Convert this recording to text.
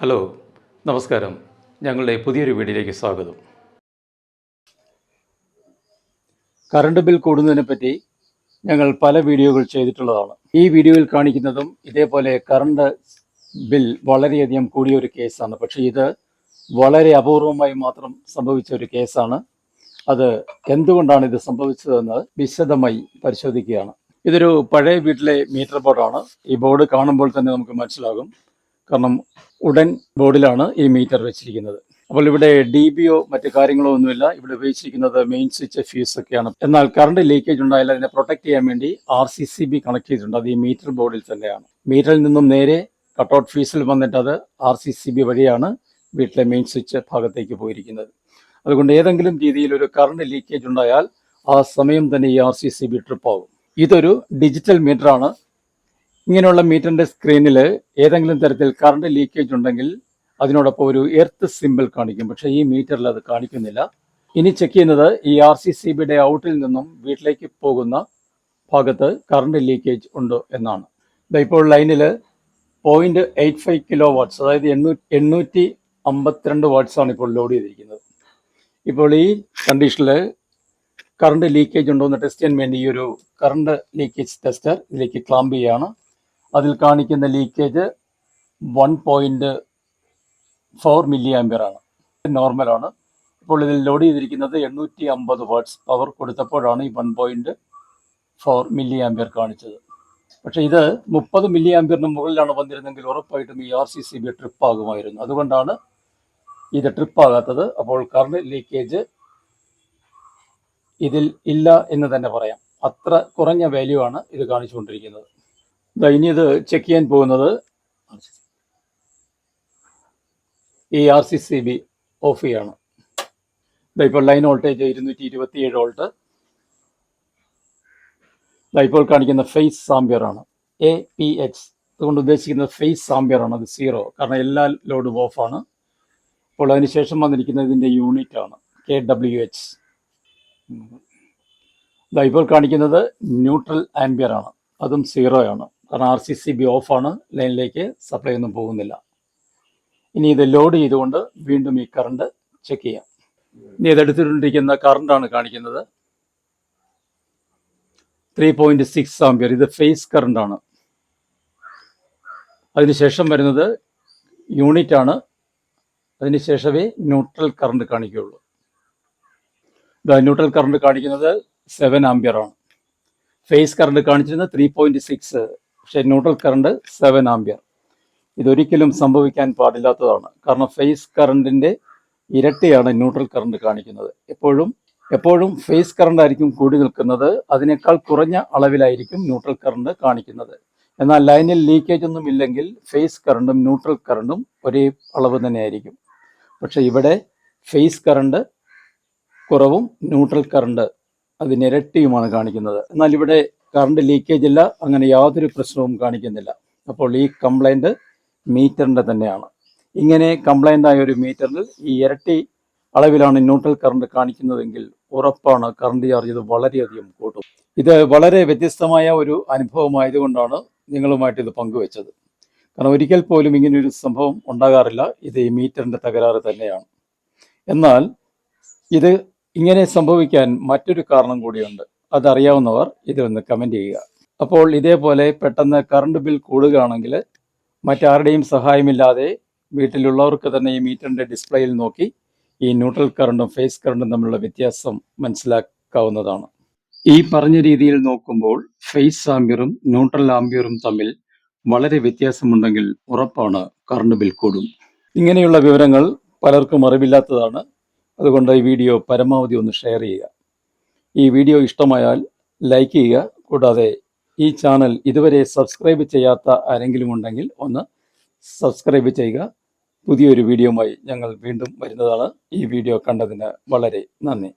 Hello നമസ്കാരം. ഞങ്ങളുടെ പുതിയൊരു വീഡിയോയിലേക്ക് സ്വാഗതം. കറണ്ട് ബിൽ കൂടുന്നതിനെ പറ്റി ഞങ്ങൾ പല വീഡിയോകൾ ചെയ്തിട്ടുള്ളതാണ്. ഈ വീഡിയോയിൽ കാണിക്കുന്നതും ഇതേപോലെ കറണ്ട് ബിൽ വളരെയധികം കൂടിയ ഒരു കേസാണ്. പക്ഷേ ഇത് വളരെ അപൂർവമായി മാത്രം സംഭവിച്ച ഒരു കേസാണ്. അത് എന്തുകൊണ്ടാണ് ഇത് സംഭവിച്ചതെന്ന് വിശദമായി പരിശോധിക്കുകയാണ്. ഇതൊരു പഴയ വീട്ടിലെ മീറ്റർ ബോർഡാണ്. ഈ ബോർഡ് കാണുമ്പോൾ തന്നെ നമുക്ക് മനസ്സിലാകും. കാരണം ഉടൻ ബോർഡിലാണ് ഈ മീറ്റർ വെച്ചിരിക്കുന്നത്. അപ്പോൾ ഇവിടെ ഡി ബിയോ മറ്റു കാര്യങ്ങളോ ഒന്നുമില്ല. ഇവിടെ ഉപയോഗിച്ചിരിക്കുന്നത് മെയിൻ സ്വിച്ച് ഫ്യൂസ് ഒക്കെയാണ്. എന്നാൽ കറണ്ട് ലീക്കേജ് ഉണ്ടായാൽ അതിനെ പ്രൊട്ടക്ട് ചെയ്യാൻ വേണ്ടി R C C B connect ചെയ്തിട്ടുണ്ട്. അത് ഈ മീറ്റർ ബോർഡിൽ തന്നെയാണ്. മീറ്ററിൽ നിന്നും നേരെ കട്ട് ഔട്ട് ഫ്യൂസിൽ വന്നിട്ട് അത് ആർ സി സി ബി വഴിയാണ് വീട്ടിലെ മെയിൻ സ്വിച്ച് ഭാഗത്തേക്ക് പോയിരിക്കുന്നത്. അതുകൊണ്ട് ഏതെങ്കിലും രീതിയിൽ ഒരു കറണ്ട് ലീക്കേജ് ഉണ്ടായാൽ ആ സമയം തന്നെ ഈ R C C B trip ആകും ഇതൊരു ഡിജിറ്റൽ മീറ്ററാണ് ഇങ്ങനെയുള്ള മീറ്ററിന്റെ സ്ക്രീനിൽ ഏതെങ്കിലും തരത്തിൽ കറണ്ട് ലീക്കേജ് ഉണ്ടെങ്കിൽ അതിനോടൊപ്പം ഒരു എർത്ത് സിമ്പിൾ കാണിക്കും. പക്ഷേ ഈ മീറ്ററിൽ അത് കാണിക്കുന്നില്ല. ഇനി ചെക്ക് ചെയ്യുന്നത് ഈ ആർ സി സി ബിയുടെ ഔട്ടിൽ നിന്നും വീട്ടിലേക്ക് പോകുന്ന ഭാഗത്ത് കറണ്ട് ലീക്കേജ് ഉണ്ടോ എന്നാണ്. ഇപ്പോൾ ലൈനിൽ point eight five kilo watts അതായത് എണ്ണൂറ്റി എണ്ണൂറ്റി അമ്പത്തിരണ്ട് വാട്ട്സ് ആണ് ഇപ്പോൾ ലോഡ് ചെയ്തിരിക്കുന്നത്. ഇപ്പോൾ ഈ കണ്ടീഷനിൽ കറണ്ട് ലീക്കേജ് ഉണ്ടോ എന്ന് ടെസ്റ്റ് ചെയ്യാൻ വേണ്ടി ഈ ഒരു കറണ്ട് ലീക്കേജ് ടെസ്റ്റർ ഇതിലേക്ക് ക്ലാമ്പ് ചെയ്യുകയാണ് അതിൽ കാണിക്കുന്ന leakage one point four milliampere ആണ്. നോർമലാണ് ഇപ്പോൾ ഇതിൽ ലോഡ് ചെയ്തിരിക്കുന്നത് എണ്ണൂറ്റി അമ്പത് വാട്ട്സ് പവർ കൊടുത്തപ്പോഴാണ് ഈ one point four milli ampere കാണിച്ചത്. പക്ഷേ ഇത് മുപ്പത് മില്ലി ആംബിയറിന് മുകളിലാണ് വന്നിരുന്നെങ്കിൽ ഉറപ്പായിട്ടും ഈ R C C B trip ആകുമായിരുന്നു. അതുകൊണ്ടാണ് ഇത് ട്രിപ്പ് ആകാത്തത്. അപ്പോൾ കറണ്ട് ലീക്കേജ് ഇതിൽ ഇല്ല എന്ന് തന്നെ പറയാം. അത്ര കുറഞ്ഞ വാല്യൂ ആണ് ഇത് കാണിച്ചുകൊണ്ടിരിക്കുന്നത്. ഇനി ഇത് ചെക്ക് ചെയ്യാൻ പോകുന്നത് ഈ R C C B off ചെയ്യാണ് ഇപ്പോൾ ലൈൻ വോൾട്ടേജ് ഇരുന്നൂറ്റി ഇരുപത്തി ഏഴ് വോൾട്ട് ഇപ്പോൾ കാണിക്കുന്ന ഫേസ് സാമ്പിയർ ആണ്. എ പി എച്ച് അതുകൊണ്ട് ഉദ്ദേശിക്കുന്നത് ഫേസ് സാമ്പിയർ ആണ്. അത് സീറോ. കാരണം എല്ലാ ലോഡും ഓഫ് ആണ്. അപ്പോൾ അതിനുശേഷം വന്നിരിക്കുന്നത് ഇതിന്റെ യൂണിറ്റ് ആണ്. കെ ഡബ്ല്യു എച്ച് ഇപ്പോൾ കാണിക്കുന്നത് ന്യൂട്രൽ ആംബിയർ ആണ്. അതും സീറോ ആണ്. കാരണം ആർ സി സി ബി ഓഫാണ് ലൈനിലേക്ക് സപ്ലൈ ഒന്നും പോകുന്നില്ല. ഇനി ഇത് ലോഡ് ചെയ്തുകൊണ്ട് വീണ്ടും ഈ കറണ്ട് ചെക്ക് ചെയ്യാം. ഇനി ഇതെടുത്തിട്ടിരിക്കുന്ന കറണ്ടാണ് കാണിക്കുന്നത്. ത്രീ പോയിന്റ് സിക്സ് ആംബിയർ ഇത് ഫേസ് കറണ്ട് ആണ്. അതിനുശേഷം വരുന്നത് യൂണിറ്റ് ആണ്. അതിനുശേഷമേ ന്യൂട്രൽ കറണ്ട് കാണിക്കുകയുള്ളൂ. ഇതാ ന്യൂട്രൽ കറണ്ട് കാണിക്കുന്നത് സെവൻ ആണ്. ഫേസ് കറണ്ട് കാണിച്ചിരുന്നത് ത്രീ പോയിന്റ് സിക്സ് പക്ഷേ ന്യൂട്രൽ കറണ്ട് സെവൻ ആംബിയർ. ഇതൊരിക്കലും സംഭവിക്കാൻ പാടില്ലാത്തതാണ്. കാരണം ഫേസ് കറണ്ടിന്റെ ഇരട്ടിയാണ് ന്യൂട്രൽ കറണ്ട് കാണിക്കുന്നത്. എപ്പോഴും എപ്പോഴും ഫേസ് കറണ്ട് ആയിരിക്കും കൂടി നിൽക്കുന്നത്. അതിനേക്കാൾ കുറഞ്ഞ അളവിലായിരിക്കും ന്യൂട്രൽ കറണ്ട് കാണിക്കുന്നത്. എന്നാൽ ലൈനിൽ ലീക്കേജ് ഒന്നും ഇല്ലെങ്കിൽ ഫേസ് കറണ്ടും ന്യൂട്രൽ കറണ്ടും ഒരേ അളവ് തന്നെയായിരിക്കും. പക്ഷെ ഇവിടെ ഫേസ് കറണ്ട് കുറവും ന്യൂട്രൽ കറണ്ട് അതിനിരട്ടിയുമാണ് കാണിക്കുന്നത്. എന്നാൽ ഇവിടെ കറണ്ട് ലീക്കേജ് ഇല്ല. അങ്ങനെ യാതൊരു പ്രശ്നവും കാണിക്കുന്നില്ല. അപ്പോൾ ഈ കംപ്ലൈന്റ് മീറ്ററിന്റെ തന്നെയാണ്. ഇങ്ങനെ കംപ്ലൈന്റ് ആയ ഒരു മീറ്ററിൽ ഈ ഇരട്ടി അളവിലാണ് ന്യൂട്രൽ കറണ്ട് കാണിക്കുന്നതെങ്കിൽ ഉറപ്പാണ് കറണ്ട് ചാർജ് ഇത് വളരെയധികം കൂട്ടും. ഇത് വളരെ വ്യത്യസ്തമായ ഒരു അനുഭവമായതുകൊണ്ടാണ് നിങ്ങളുമായിട്ട് ഇത് പങ്കുവെച്ചത്. കാരണം ഒരിക്കൽ പോലും ഇങ്ങനെയൊരു സംഭവം ഉണ്ടാകാറില്ല. ഇത് ഈ മീറ്ററിന്റെ തകരാറ് തന്നെയാണ്. എന്നാൽ ഇത് ഇങ്ങനെ സംഭവിക്കാൻ മറ്റൊരു കാരണം കൂടിയുണ്ട്. അതറിയാവുന്നവർ ഇതിലൊന്ന് കമന്റ് ചെയ്യുക. അപ്പോൾ ഇതേപോലെ പെട്ടെന്ന് കറണ്ട് ബിൽ കൂടുകയാണെങ്കിൽ മറ്റാരുടെയും സഹായമില്ലാതെ വീട്ടിലുള്ളവർക്ക് തന്നെ ഈ മീറ്ററിന്റെ ഡിസ്പ്ലേയിൽ നോക്കി ഈ ന്യൂട്രൽ കറണ്ടും ഫേസ് കറണ്ടും തമ്മിലുള്ള വ്യത്യാസം മനസ്സിലാക്കാവുന്നതാണ്. ഈ പറഞ്ഞ രീതിയിൽ നോക്കുമ്പോൾ ഫേസ് ആംബിയറും ന്യൂട്രൽ ആംബിയറും തമ്മിൽ വളരെ വ്യത്യാസമുണ്ടെങ്കിൽ ഉറപ്പാണ് കറണ്ട് ബിൽ കൂടും. ഇങ്ങനെയുള്ള വിവരങ്ങൾ പലർക്കും അറിവില്ലാത്തതാണ്. അതുകൊണ്ട് ഈ വീഡിയോ പരമാവധി ഒന്ന് ഷെയർ ചെയ്യുക. ഈ വീഡിയോ ഇഷ്ടമായാൽ ലൈക്ക് ചെയ്യുക. കൂടാതെ ഈ ചാനൽ ഇതുവരെ സബ്സ്ക്രൈബ് ചെയ്യാത്ത ആരെങ്കിലും ഉണ്ടെങ്കിൽ ഒന്ന് സബ്സ്ക്രൈബ് ചെയ്യുക. പുതിയൊരു വീഡിയോയുമായി ഞങ്ങൾ വീണ്ടും വരുന്നതാണ്. ഈ വീഡിയോ കണ്ടതിന് വളരെ നന്ദി.